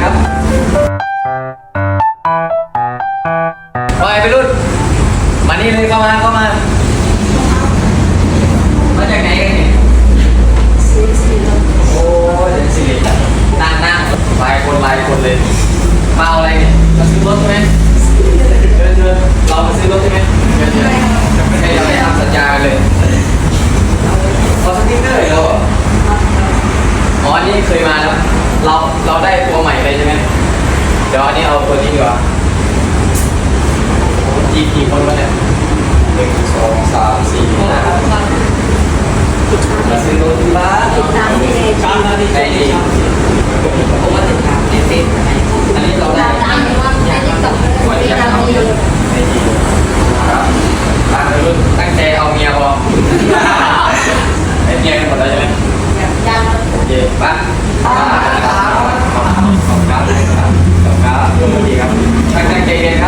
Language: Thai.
ครับไปไปรุ่น มานี่เลยเข้ามาเข้ามา มาจากไหนกันเนี่ยโอ้ยเดี๋ยสิรินั่งนั่งลายคนลายคนเลยมาอะไรเนี่ยมาซื้อรถใช่ไหมเดินเดินเรามาซื้อรถใช่ไหมเดินไปทำสัญญาเลยพอสติ๊กเกอร์เรออ๋อนี่เคยมาแล้ว เราเราได้ตัว ใช่ไหมเดี๋ยวอันนี้เอาตัวนี้ดีกว่าจีกี่คนวะเนี่ยหนึ่งสองสามสี่ห้ามาซื้อรถที่บ้านติดตามในเพจตามนาฬิกาดีผมว่าติดตามในเฟซอันนี้เราได้ตามในว่าในติ๊กต็อกติดตามในยูทูบในจีครับตั้งรุ่นตั้งใจเอาเมียพอไอ้เมียกันหมดแล้วใช่ไหมยังโอเคป่ะ ใจเย็นครับ